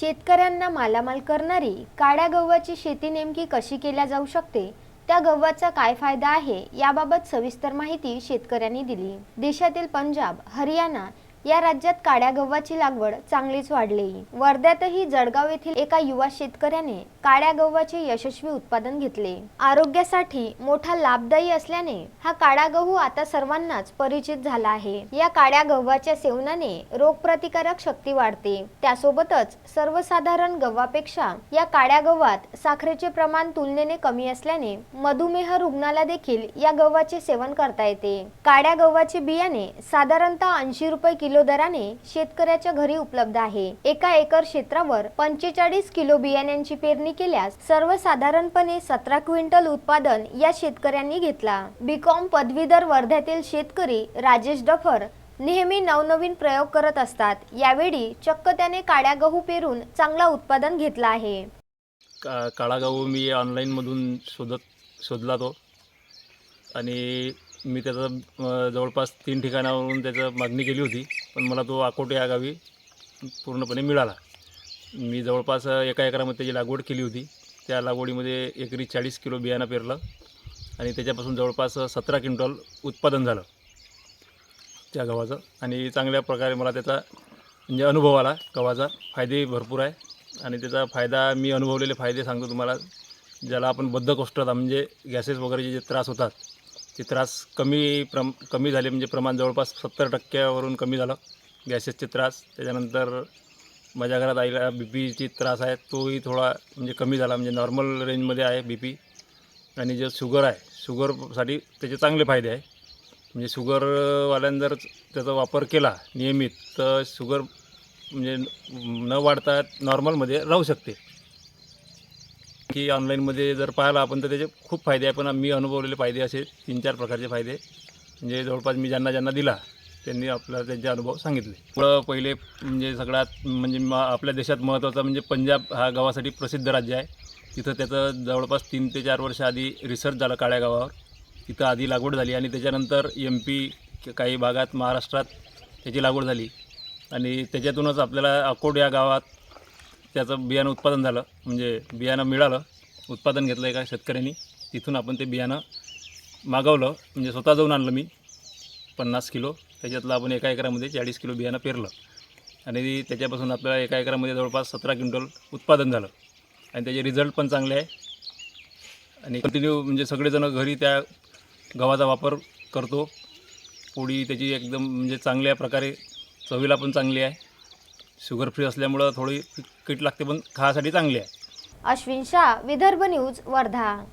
शेतकऱ्यांना मालामाल करणारी काळ्या गव्हाची शेती नेमकी कशी केल्या जाऊ शकते? त्या गव्हाचा काय फायदा आहे? याबाबत सविस्तर माहिती शेतकऱ्यांनी दिली. देशातील पंजाब हरियाणा या राज्यात काळ्या गव्हाची लागवड चांगलीच वाढली. वर्ध्यातही जळगाव येथील एका युवा शेतकऱ्याने काळ्या गव्हाचे यशस्वी उत्पादन घेतले. आरोग्यासाठी मोठा लाभदायी असल्याने हा काळा गहू आता सर्वांनाच परिचित झाला आहे. या काळ्या गव्हाच्या सेवनाने रोगप्रतिकारक शक्ती वाढते. त्यासोबतच सर्वसाधारण गव्हापेक्षा या काळ्या गव्हात साखरेचे प्रमाण तुलनेने कमी असल्याने मधुमेह रुग्णाला देखील या गव्हाचे सेवन करता येते. काळ्या गव्हाचे बियाणे साधारणतः ऐंशी रुपये किलो दराने शेतकऱ्याच्या घरी उपलब्ध आहे. एका एकर क्षेत्रावर पंचेचाळीस किलो बियाण्यांची पेरणी केल्यास सर्वसाधारणपणे सतरा क्विंटल उत्पादन या शेतकऱ्यांनी घेतला. बीकॉम पदवीधर वर्ध्यातील शेतकरी राजेश डफर नेहमी नवनवीन प्रयोग करत असतात. यावेळी चक्क त्याने काळ्या गहू पेरून चांगला उत्पादन घेतला आहे. का काळा गहू मी ऑनलाईनमधून शोधत शोधला तो. आणि मी त्याचा जवळपास तीन ठिकाणावरून त्याचं मागणी केली होती. पण मला तो अकोटे या गावी पूर्णपणे मिळाला. मी जवळपास एका एकरामध्ये त्याची लागवड केली होती. त्या लागवडीमध्ये एकरी चाळीस किलो बियाणं पेरलं आणि त्याच्यापासून जवळपास सतरा क्विंटल उत्पादन झालं त्या गव्हाचं. आणि चांगल्या प्रकारे मला त्याचा म्हणजे अनुभव आला. गव्हाचा फायदे भरपूर आहे आणि त्याचा फायदा मी अनुभवलेले फायदे सांगतो तुम्हाला. ज्याला आपण बद्धकोष्ठता म्हणजे गॅसेस वगैरेचे जे त्रास होतात ते त्रास कमी प्रम कमी झाले म्हणजे प्रमाण जवळपास सत्तर टक्क्यावरून कमी झालं गॅसेसचे त्रास. त्याच्यानंतर माझ्या घरात आईला बी पीची त्रास आहे तोही थोडा म्हणजे कमी झाला. म्हणजे नॉर्मल रेंजमध्ये आहे बी पी आणि जे शुगर आहे शुगरसाठी त्याचे चांगले फायदे आहे. म्हणजे शुगरवाल्यानं जर त्याचा वापर केला नियमित तर शुगर म्हणजे न वाढता नॉर्मलमध्ये राहू शकते. की ऑनलाईनमध्ये जर पाहिला आपण तर त्याचे खूप फायदे आहे. पण मी अनुभवलेले फायदे असे तीन चार प्रकारचे फायदे. म्हणजे जवळपास मी ज्यांना ज्यांना दिला त्यांनी आपला त्यांचे अनुभव सांगितले. पुढं पहिले म्हणजे सगळ्यात म्हणजे म आपल्या देशात महत्त्वाचा म्हणजे पंजाब हा गावासाठी प्रसिद्ध राज्य आहे. तिथं त्याचं जवळपास तीन ते चार वर्ष आधी रिसर्च झालं काळ्या गावावर. तिथं आधी लागवड झाली आणि त्याच्यानंतर एम पी काही भागात महाराष्ट्रात त्याची लागवड झाली. आणि त्याच्यातूनच आपल्याला अकोट या गावात त्याचं बियाणं उत्पादन झालं. म्हणजे बियाणं मिळालं उत्पादन घेतलं एका शेतकऱ्यांनी. तिथून आपण ते बियाणं मागवलं. म्हणजे स्वतः जाऊन आणलं मी पन्नास किलो. त्याच्यातलं आपण एका एकरामध्ये चाळीस किलो बियाणं पेरलं. आणि त्याच्यापासून आपल्याला एका एकरामध्ये जवळपास सतरा क्विंटल उत्पादन झालं. आणि त्याचे रिझल्ट पण चांगले आहे. आणि कंटिन्यू म्हणजे सगळेजण घरी त्या गव्हाचा वापर करतो. पोळी त्याची एकदम म्हणजे चांगल्या प्रकारे चवीला पण चांगली आहे. शुगर फ्री असल्यामुळं थोडी किट लागते पण खाण्यासाठी चांगली आहे. अश्विन शाह विदर्भ न्यूज वर्धा.